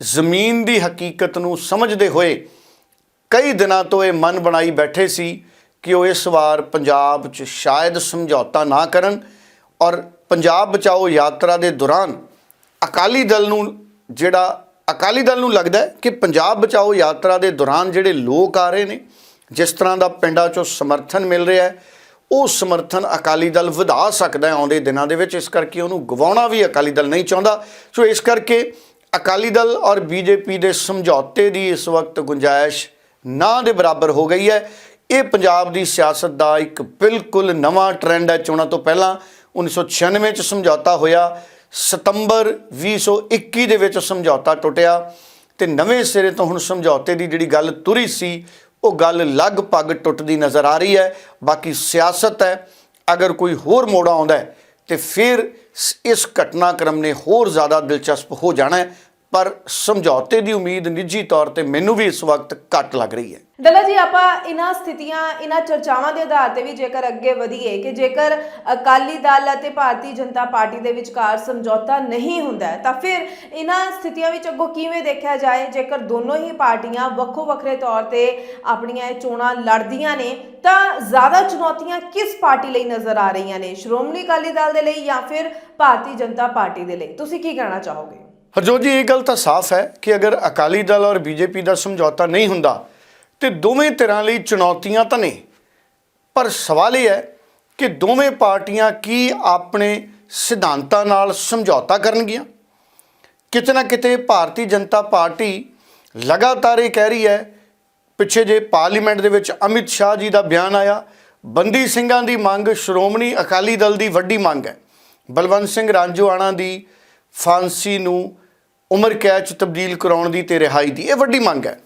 ਜ਼ਮੀਨ ਦੀ ਹਕੀਕਤ ਨੂੰ ਸਮਝਦੇ ਹੋਏ ਕਈ ਦਿਨਾਂ ਤੋਂ ਇਹ ਮਨ ਬਣਾਈ ਬੈਠੇ ਸੀ ਕਿ ਉਹ ਇਸ ਵਾਰ ਪੰਜਾਬ 'ਚ ਸ਼ਾਇਦ ਸਮਝੌਤਾ ਨਾ ਕਰਨ ਔਰ ਪੰਜਾਬ ਬਚਾਓ ਯਾਤਰਾ ਦੇ ਦੌਰਾਨ ਅਕਾਲੀ ਦਲ ਨੂੰ ਜਿਹੜਾ ਅਕਾਲੀ ਦਲ ਨੂੰ ਲੱਗਦਾ ਕਿ ਪੰਜਾਬ ਬਚਾਓ ਯਾਤਰਾ ਦੇ ਦੌਰਾਨ ਜਿਹੜੇ ਲੋਕ ਆ ਰਹੇ ਨੇ, ਜਿਸ ਤਰ੍ਹਾਂ ਦਾ ਪਿੰਡਾਂ 'ਚੋਂ ਸਮਰਥਨ ਮਿਲ ਰਿਹਾ ਹੈ, ਉਹ ਸਮਰਥਨ ਅਕਾਲੀ ਦਲ ਵਧਾ ਸਕਦਾ ਹੈ ਆਉਂਦੇ ਦਿਨਾਂ ਦੇ ਵਿੱਚ, ਇਸ ਕਰਕੇ ਉਹਨੂੰ ਗਵਾਉਣਾ ਵੀ ਅਕਾਲੀ ਦਲ ਨਹੀਂ ਚਾਹੁੰਦਾ। ਸੋ ਇਸ ਕਰਕੇ ਅਕਾਲੀ ਦਲ ਔਰ ਬੀਜੇਪੀ ਦੇ ਸਮਝੌਤੇ ਦੀ ਇਸ ਵਕਤ ਗੁੰਜਾਇਸ਼ ਨਾ ਦੇ ਬਰਾਬਰ ਹੋ ਗਈ ਹੈ। ਇਹ ਪੰਜਾਬ ਦੀ ਸਿਆਸਤ ਦਾ ਇੱਕ ਬਿਲਕੁਲ ਨਵਾਂ ਟ੍ਰੈਂਡ ਹੈ। ਚੋਣਾਂ ਤੋਂ ਪਹਿਲਾਂ 1996 ਚ ਸਮਝੌਤਾ ਹੋਇਆ। ਸਤੰਬਰ 2021 ਦੇ ਵਿੱਚ ਸਮਝੌਤਾ ਟੁੱਟਿਆ ਤੇ ਨਵੇਂ ਸਿਰੇ ਤੋਂ ਹੁਣ ਸਮਝੌਤੇ ਦੀ ਜਿਹੜੀ ਗੱਲ ਤੁਰੀ ਸੀ, ਉਹ ਗੱਲ ਲਗਭਗ ਟੁੱਟਦੀ ਨਜ਼ਰ ਆ ਰਹੀ ਹੈ। ਬਾਕੀ ਸਿਆਸਤ ਹੈ, ਅਗਰ ਕੋਈ ਹੋਰ ਮੋੜ ਆਉਂਦਾ ਹੈ, ਤੇ ਫਿਰ ਸ- ਇਸ ਘਟਨਾਕ੍ਰਮ ਨੇ ਹੋਰ ਜ਼ਿਆਦਾ ਦਿਲਚਸਪ ਹੋ ਜਾਣਾ ਹੈ। ਪਰ ਸਮਝੌਤੇ ਦੀ ਉਮੀਦ ਨਿੱਜੀ ਤੌਰ ਤੇ ਮੈਨੂੰ ਵੀ ਇਸ ਵਕਤ ਘੱਟ ਲੱਗ ਰਹੀ ਹੈ। ਦਲਾ ਜੀ, ਆਪਾਂ ਇਹਨਾਂ ਸਥਿਤੀਆਂ ਇਹਨਾਂ ਚਰਚਾਵਾਂ ਦੇ ਆਧਾਰ ਤੇ ਵੀ ਜੇਕਰ ਅੱਗੇ ਵਧੀਏ ਕਿ ਜੇਕਰ ਅਕਾਲੀ ਦਲ ਅਤੇ ਭਾਰਤੀ ਜਨਤਾ ਪਾਰਟੀ ਦੇ ਵਿਚਕਾਰ ਸਮਝੌਤਾ ਨਹੀਂ ਹੁੰਦਾ ਤਾਂ ਫਿਰ ਇਹਨਾਂ ਸਥਿਤੀਆਂ ਵਿੱਚ ਅੱਗੋਂ ਕਿਵੇਂ ਦੇਖਿਆ ਜਾਏ? ਜੇਕਰ ਦੋਨੋਂ ਹੀ ਪਾਰਟੀਆਂ ਵੱਖੋ ਵੱਖਰੇ ਤੌਰ ਤੇ ਆਪਣੀਆਂ ਇਹ ਚੋਣਾਂ ਲੜਦੀਆਂ ਨੇ, ਤਾਂ ਜ਼ਿਆਦਾ ਚੁਣੌਤੀਆਂ ਕਿਸ ਪਾਰਟੀ ਲਈ ਨਜ਼ਰ ਆ ਰਹੀਆਂ ਨੇ? ਸ਼੍ਰੋਮਣੀ ਅਕਾਲੀ ਦਲ ਦੇ ਲਈ ਜਾਂ ਫਿਰ ਭਾਰਤੀ ਜਨਤਾ ਪਾਰਟੀ ਦੇ ਲਈ? ਤੁਸੀਂ ਕੀ ਕਹਿਣਾ ਚਾਹੋਗੇ? ਹਰਜੋਤ ਜੀ, ਇਹ ਗੱਲ ਤਾਂ ਸਾਫ਼ ਹੈ ਕਿ ਅਗਰ ਅਕਾਲੀ ਦਲ ਔਰ ਬੀਜੇਪੀ ਦਾ ਸਮਝੌਤਾ ਨਹੀਂ ਹੁੰਦਾ, ਤੇ ਦੋਵੇਂ ਧਿਰਾਂ ਲਈ ਚੁਣੌਤੀਆਂ ਤਾਂ ਨੇ। ਪਰ ਸਵਾਲ ਇਹ ਹੈ ਕਿ ਦੋਵੇਂ ਪਾਰਟੀਆਂ ਕੀ ਆਪਣੇ ਸਿਧਾਂਤਾਂ ਨਾਲ ਸਮਝੌਤਾ ਕਰਨਗੀਆਂ? ਕਿਤੇ ਨਾ ਕਿਤੇ ਭਾਰਤੀ ਜਨਤਾ ਪਾਰਟੀ ਲਗਾਤਾਰ ਇਹ ਕਹਿ ਰਹੀ ਹੈ, ਪਿੱਛੇ ਜੇ ਪਾਰਲੀਮੈਂਟ ਦੇ ਵਿੱਚ ਅਮਿਤ ਸ਼ਾਹ ਜੀ ਦਾ ਬਿਆਨ ਆਇਆ, ਬੰਦੀ ਸਿੰਘਾਂ ਦੀ ਮੰਗ ਸ਼੍ਰੋਮਣੀ ਅਕਾਲੀ ਦਲ ਦੀ ਵੱਡੀ ਮੰਗ ਹੈ। ਬਲਵੰਤ ਸਿੰਘ ਰਾਂਝੋਆਣਾ ਦੀ ਫਾਂਸੀ ਨੂੰ ਉਮਰ ਕੈਦ 'ਚ ਤਬਦੀਲ ਕਰਾਉਣ ਦੀ ਤੇ ਰਿਹਾਈ ਦੀ, ਇਹ ਵੱਡੀ ਮੰਗ ਹੈ।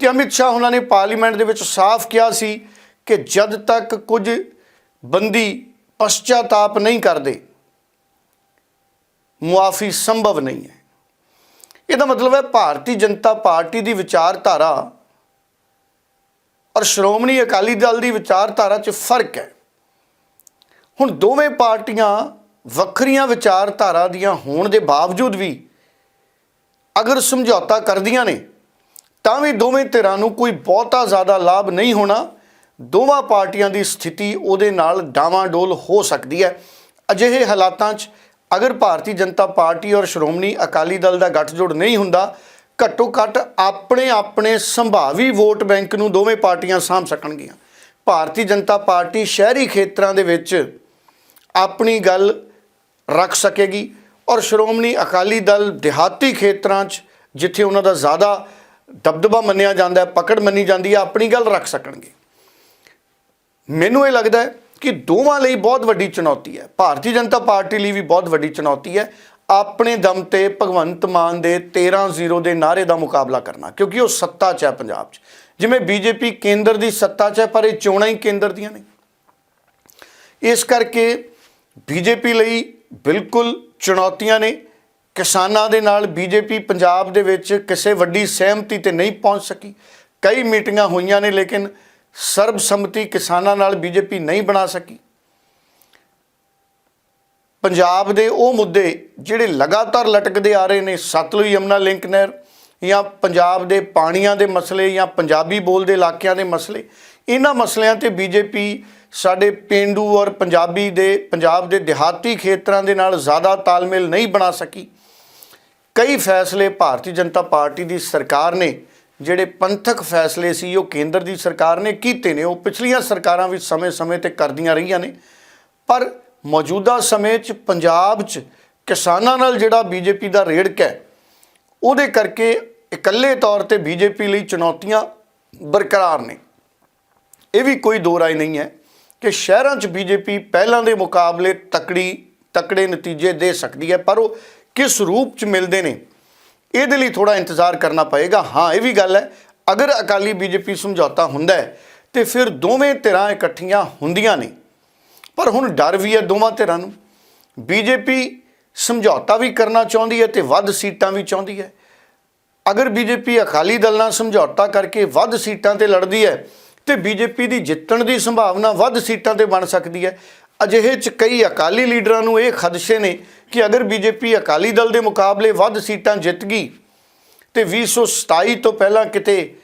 ਤੇ ਅਮਿਤ ਸ਼ਾਹ ਉਹਨਾਂ ਨੇ ਪਾਰਲੀਮੈਂਟ ਦੇ ਵਿੱਚ ਸਾਫ਼ ਕਿਹਾ ਸੀ ਕਿ ਜਦ ਤੱਕ ਕੁਝ ਬੰਦੀ ਪਛਤਾਤਾਪ ਨਹੀਂ ਕਰਦੇ, ਮੁਆਫੀ ਸੰਭਵ ਨਹੀਂ ਹੈ। ਇਹਦਾ ਮਤਲਬ ਹੈ ਭਾਰਤੀ ਜਨਤਾ ਪਾਰਟੀ ਦੀ ਵਿਚਾਰਧਾਰਾ ਔਰ ਸ਼੍ਰੋਮਣੀ ਅਕਾਲੀ ਦਲ ਦੀ ਵਿਚਾਰਧਾਰਾ 'ਚ ਫ਼ਰਕ ਹੈ। ਹੁਣ ਦੋਵੇਂ ਪਾਰਟੀਆਂ ਵੱਖਰੀਆਂ ਵਿਚਾਰਧਾਰਾ ਦੀਆਂ ਹੋਣ ਦੇ ਬਾਵਜੂਦ ਵੀ ਅਗਰ ਸਮਝੌਤਾ ਕਰਦੀਆਂ ਨੇ, ਤਾਂ ਵੀ ਦੋਵੇਂ ਧਿਰਾਂ ਨੂੰ ਕੋਈ ਬਹੁਤਾ ਜ਼ਿਆਦਾ ਲਾਭ ਨਹੀਂ ਹੋਣਾ। ਦੋਵਾਂ ਪਾਰਟੀਆਂ ਦੀ ਸਥਿਤੀ ਉਹਦੇ ਨਾਲ ਡਾਵਾਂਡੋਲ ਹੋ ਸਕਦੀ ਹੈ। ਅਜਿਹੇ ਹਾਲਾਤਾਂ 'ਚ ਅਗਰ ਭਾਰਤੀ ਜਨਤਾ ਪਾਰਟੀ ਔਰ ਸ਼੍ਰੋਮਣੀ ਅਕਾਲੀ ਦਲ ਦਾ ਗੱਠਜੋੜ ਨਹੀਂ ਹੁੰਦਾ, ਘੱਟੋ ਘੱਟ ਆਪਣੇ ਆਪਣੇ ਸੰਭਾਵੀ ਵੋਟ ਬੈਂਕ ਨੂੰ ਦੋਵੇਂ ਪਾਰਟੀਆਂ ਸਾਂਭ ਸਕਣਗੀਆਂ। ਭਾਰਤੀ ਜਨਤਾ ਪਾਰਟੀ ਸ਼ਹਿਰੀ ਖੇਤਰਾਂ ਦੇ ਵਿੱਚ ਆਪਣੀ ਗੱਲ ਰੱਖ ਸਕੇਗੀ। ਔਰ ਸ਼੍ਰੋਮਣੀ ਅਕਾਲੀ ਦਲ ਦਿਹਾਤੀ ਖੇਤਰਾਂ 'ਚ, ਜਿੱਥੇ ਉਹਨਾਂ ਦਾ ਜ਼ਿਆਦਾ ਦਬਦਬਾ ਮੰਨਿਆ ਜਾਂਦਾ ਹੈ, ਪਕੜ ਮੰਨੀ ਜਾਂਦੀ ਹੈ, ਆਪਣੀ ਗੱਲ ਰੱਖ ਸਕਣਗੇ। ਮੈਨੂੰ ਇਹ ਲੱਗਦਾ ਹੈ ਕਿ ਦੋਵਾਂ ਲਈ ਬਹੁਤ ਵੱਡੀ ਚੁਣੌਤੀ ਹੈ। ਭਾਰਤੀ ਜਨਤਾ ਪਾਰਟੀ ਲਈ ਵੀ ਬਹੁਤ ਵੱਡੀ ਚੁਣੌਤੀ ਹੈ ਆਪਣੇ ਦਮ ਤੇ ਭਗਵੰਤ ਮਾਨ ਦੇ 13-0 ਦੇ ਨਾਰੇ ਦਾ ਮੁਕਾਬਲਾ ਕਰਨਾ, ਕਿਉਂਕਿ ਉਹ ਸੱਤਾ 'ਚ ਹੈ ਪੰਜਾਬ 'ਚ। ਜਿਵੇਂ ਬੀਜੇਪੀ ਕੇਂਦਰ ਦੀ ਸੱਤਾ 'ਚ ਹੈ, ਪਰ ਇਹ ਚੋਣਾਂ ਹੀ ਕੇਂਦਰ ਦੀਆਂ ਨੇ। ਇਸ ਕਰਕੇ ਬੀਜੇਪੀ ਲਈ ਬਿਲਕੁਲ ਚੁਣੌਤੀਆਂ ਨੇ। ਕਿਸਾਨਾਂ ਦੇ ਨਾਲ ਬੀਜੇਪੀ ਪੰਜਾਬ ਦੇ ਵਿੱਚ ਕਿਸੇ ਵੱਡੀ ਸਹਿਮਤੀ ਤੇ ਨਹੀਂ ਪਹੁੰਚ ਸਕੀ। ਕਈ ਮੀਟਿੰਗਾਂ ਹੋਈਆਂ ਨੇ, ਲੇਕਿਨ ਸਰਬਸੰਮਤੀ ਕਿਸਾਨਾਂ ਨਾਲ ਬੀਜੇਪੀ ਨਹੀਂ ਬਣਾ ਸਕੀ। ਪੰਜਾਬ ਦੇ ਉਹ ਮੁੱਦੇ ਜਿਹੜੇ ਲਗਾਤਾਰ ਲਟਕਦੇ ਆ ਰਹੇ ਨੇ, ਸਤਲੁਜ ਯਮਨਾ, ਲਿੰਕ ਨਹਿਰ ਜਾਂ ਪੰਜਾਬ ਦੇ ਪਾਣੀਆਂ ਦੇ ਮਸਲੇ ਜਾਂ ਪੰਜਾਬੀ ਬੋਲਦੇ ਇਲਾਕਿਆਂ ਦੇ ਮਸਲੇ, ਇਹਨਾਂ ਮਸਲਿਆਂ ਤੇ ਬੀਜੇਪੀ ਸਾਡੇ ਪਿੰਡੂ ਔਰ ਪੰਜਾਬੀ ਦੇ, ਪੰਜਾਬ ਦੇ ਦਿਹਾਤੀ ਖੇਤਰਾਂ ਦੇ ਨਾਲ ਜ਼ਿਆਦਾ ਤਾਲਮੇਲ ਨਹੀਂ ਬਣਾ ਸਕੀ। ਕਈ ਫੈਸਲੇ ਭਾਰਤੀ ਜਨਤਾ ਪਾਰਟੀ ਦੀ ਸਰਕਾਰ ਨੇ, ਜਿਹੜੇ ਪੰਥਕ ਫੈਸਲੇ ਸੀ, ਉਹ ਕੇਂਦਰ ਦੀ ਸਰਕਾਰ ਨੇ ਕੀਤੇ ਨੇ, ਉਹ ਪਿਛਲੀਆਂ ਸਰਕਾਰਾਂ ਵੀ ਸਮੇਂ-ਸਮੇਂ ਤੇ ਕਰਦੀਆਂ ਰਹੀਆਂ ਨੇ। ਪਰ ਮੌਜੂਦਾ ਸਮੇਂ 'ਚ ਪੰਜਾਬ 'ਚ ਕਿਸਾਨਾਂ ਨਾਲ ਜਿਹੜਾ ਬੀਜੇਪੀ ਦਾ ਰੇੜਕ ਹੈ, ਉਹਦੇ ਕਰਕੇ ਇਕੱਲੇ ਤੌਰ ਤੇ ਬੀਜੇਪੀ ਲਈ ਚੁਣੌਤੀਆਂ ਬਰਕਰਾਰ ਨੇ। ਇਹ ਵੀ ਕੋਈ ਦੋ ਰਾਏ ਨਹੀਂ ਹੈ। ਕਿ ਸ਼ਹਿਰਾਂ 'ਚ ਬੀਜੇਪੀ ਪਹਿਲਾਂ ਦੇ ਮੁਕਾਬਲੇ ਤਕੜੀ, ਤਕੜੇ ਨਤੀਜੇ ਦੇ ਸਕਦੀ ਹੈ, ਪਰ ਉਹ ਕਿਸ ਰੂਪ 'ਚ ਮਿਲਦੇ ਨੇ, ਇਹਦੇ ਲਈ ਥੋੜਾ ਇੰਤਜ਼ਾਰ ਕਰਨਾ ਪਏਗਾ। ਹਾਂ, ਇਹ ਵੀ ਗੱਲ ਹੈ, ਅਗਰ ਅਕਾਲੀ ਬੀਜੇਪੀ ਸਮਝੌਤਾ ਹੁੰਦਾ ਹੈ, ਤੇ ਫਿਰ ਦੋਵੇਂ ਧਿਰਾਂ ਇਕੱਠੀਆਂ ਹੁੰਦੀਆਂ ਨੇ। ਪਰ ਹੁਣ ਡਰ ਵੀ ਹੈ ਦੋਵਾਂ ਧਿਰਾਂ ਨੂੰ। ਬੀਜੇਪੀ ਸਮਝੌਤਾ ਵੀ ਕਰਨਾ ਚਾਹੁੰਦੀ ਹੈ ਤੇ ਵੱਧ ਸੀਟਾਂ ਵੀ ਚਾਹੁੰਦੀ ਹੈ। ਅਗਰ ਬੀਜੇਪੀ ਅਕਾਲੀ ਦਲ ਨਾਲ ਸਮਝੌਤਾ ਕਰਕੇ ਵੱਧ ਸੀਟਾਂ ਤੇ ਲੜਦੀ ਹੈ ਤੇ ਬੀਜੇਪੀ ਦੀ ਜਿੱਤਣ ਦੀ ਸੰਭਾਵਨਾ ਵੱਧ ਸੀਟਾਂ ਤੇ ਬਣ ਸਕਦੀ ਹੈ। ਅਜਿਹੇ ਚ ਕਈ ਅਕਾਲੀ ਲੀਡਰਾਂ ਨੂੰ ਇਹ ਖਦਸ਼ੇ ਨੇ ਕਿ ਅਗਰ ਬੀਜੇਪੀ ਅਕਾਲੀ ਦਲ ਦੇ ਮੁਕਾਬਲੇ ਵੱਧ ਸੀਟਾਂ ਜਿੱਤ ਗਈ ਤੇ 2027 ਤੋਂ ਪਹਿਲਾਂ ਕਿਤੇ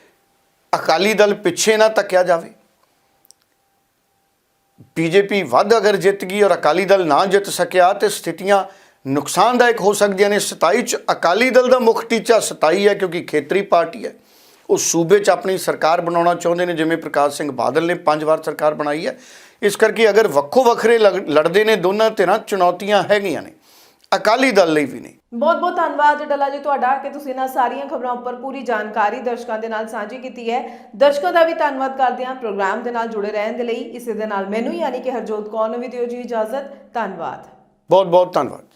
ਅਕਾਲੀ ਦਲ ਪਿੱਛੇ ਨਾ ਧੱਕਿਆ ਜਾਵੇ। ਬੀਜੇਪੀ ਵੱਧ ਅਗਰ ਜਿੱਤ ਗਈ ਔਰ ਅਕਾਲੀ ਦਲ ਨਾ ਜਿੱਤ ਸਕਿਆ ਤੇ ਸਥਿਤੀਆਂ ਨੁਕਸਾਨਦਾਇਕ ਹੋ ਸਕਦੀਆਂ ਨੇ। 27 ਚ ਅਕਾਲੀ ਦਲ ਦਾ ਮੁੱਖ ਟੀਚਾ 27 ਹੈ ਕਿਉਂਕਿ ਖੇਤਰੀ ਪਾਰਟੀ ਹੈ। ਉਹ ਸੂਬੇ 'ਚ ਆਪਣੀ ਸਰਕਾਰ ਬਣਾਉਣਾ ਚਾਹੁੰਦੇ ਨੇ ਜਿਵੇਂ ਪ੍ਰਕਾਸ਼ ਸਿੰਘ ਬਾਦਲ ਨੇ ਪੰਜ ਵਾਰ ਸਰਕਾਰ ਬਣਾਈ ਹੈ। ਇਸ ਕਰਕੇ ਅਗਰ ਵੱਖੋ ਵੱਖਰੇ ਲੜ- ਲੜਦੇ ਨੇ ਦੋਨਾਂ ਧਿਰਾਂ ਚੁਣੌਤੀਆਂ ਹੈਗੀਆਂ ਨੇ। ਅਕਾਲੀ ਦਲ ਲਈ ਵੀ ਨੇ। ਬਹੁਤ ਬਹੁਤ ਧੰਨਵਾਦ ਡੱਲਾ ਜੀ ਤੁਹਾਡਾ ਕਿ ਤੁਸੀਂ ਇਹਨਾਂ ਸਾਰੀਆਂ ਖਬਰਾਂ ਉੱਪਰ ਪੂਰੀ ਜਾਣਕਾਰੀ ਦਰਸ਼ਕਾਂ ਦੇ ਨਾਲ ਸਾਂਝੀ ਕੀਤੀ ਹੈ। ਦਰਸ਼ਕਾਂ ਦਾ ਵੀ ਧੰਨਵਾਦ ਕਰਦੇ ਹਾਂ ਪ੍ਰੋਗਰਾਮ ਦੇ ਨਾਲ ਜੁੜੇ ਰਹਿਣ ਦੇ ਲਈ। ਇਸੇ ਦੇ ਨਾਲ ਮੈਨੂੰ ਯਾਨੀ ਕਿ ਹਰਜੋਤ ਕੌਰ ਨੂੰ ਵੀ ਦਿਓ ਜੀ ਇਜਾਜ਼ਤ। ਧੰਨਵਾਦ। ਬਹੁਤ ਬਹੁਤ ਧੰਨਵਾਦ।